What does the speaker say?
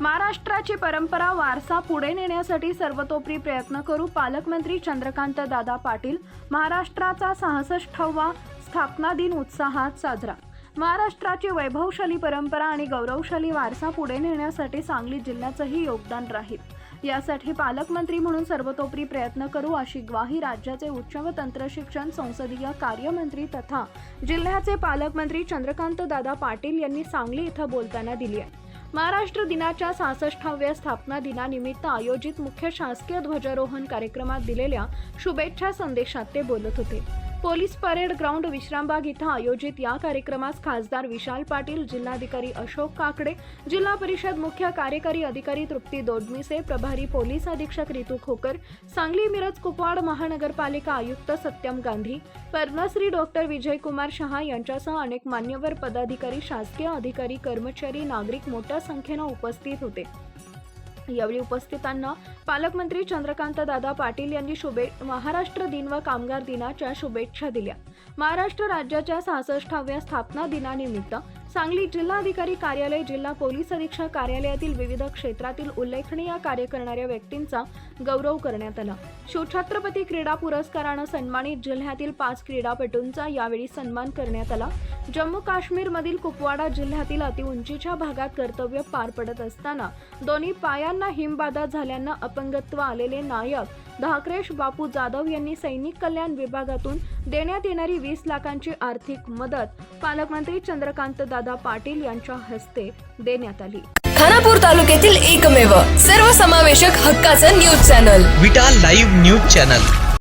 महाराष्ट्राची परंपरा वारसा पुढे नेण्यासाठी सर्वतोपरी प्रयत्न करू पालकमंत्री चंद्रकांत दादा पाटील महाराष्ट्राचा सहासष्टावा स्थापना दिन उत्साहात साजरा. महाराष्ट्राची वैभवशाली परंपरा आणि गौरवशाली वारसा पुढे नेण्यासाठी सांगली जिल्ह्याचंही योगदान राहील. यासाठी पालकमंत्री म्हणून सर्वतोपरी प्रयत्न करू अशी ग्वाही राज्याचे उच्च व तंत्रशिक्षण संसदीय कार्यमंत्री तथा जिल्ह्याचे पालकमंत्री चंद्रकांत दादा पाटील यांनी सांगली इथं बोलताना दिली आहे. महाराष्ट्र दिनाच्या सहासष्टाव्या स्थापना दिनानिमित्त आयोजित मुख्य शासकीय ध्वजारोहण कार्यक्रमात दिलेल्या शुभेच्छा संदेशात ते बोलत होते. पोलीस परेड ग्राउंड विश्रामबाग इथं आयोजित या कार्यक्रमास खासदार विशाल पाटील जिल्हाधिकारी अशोक काकडे जिल्हा परिषद मुख्य कार्यकारी अधिकारी तृप्ती दोडमिसे प्रभारी पोलीस अधीक्षक रितू खोकर सांगली मिरज कुपवाड महानगरपालिका आयुक्त सत्यम गांधी पद्मश्री डॉक्टर विजयकुमार शहा यांच्यासह अनेक मान्यवर पदाधिकारी शासकीय अधिकारी कर्मचारी नागरिक मोठ्या संख्येनं उपस्थित होते. यावेळी उपस्थितांना पालकमंत्री चंद्रकांत दादा पाटील यांनी शुभे महाराष्ट्र दिन व कामगार दिनाच्या शुभेच्छा दिल्या. महाराष्ट्र राज्याच्या सहासष्टाव्या स्थापना दिनानिमित्त सांगली जिल्हाधिकारी कार्यालय जिल्हा पोलीस अधीक्षक कार्यालयातील विविध क्षेत्रातील उल्लेखनीय कार्य करणाऱ्या व्यक्तींचा गौरव करण्यात आला. शिवछत्रपती क्रीडा पुरस्कारानं सन्मानित जिल्ह्यातील पाच क्रीडापटूंचा यावेळी सन्मान करण्यात आला. जम्मू काश्मीरमधील कुपवाडा जिल्ह्यातील अतिउंचीच्या भागात कर्तव्य पार पडत असताना दोन्ही पायांना हिमबाधा झाल्यानं अपंगत्व आलेले नायक धाकरेश बापू जाधव यांनी सैनिक कल्याण विभागातून देण्यात येणारी वीस लाखांची आर्थिक मदत पालकमंत्री चंद्रकांत दादा पाटील यांच्या हस्ते देण्यात आली. खानापूर तालुक्यातील एकमेव सर्वसमावेशक हक्काचं news channel. Vita live news channel.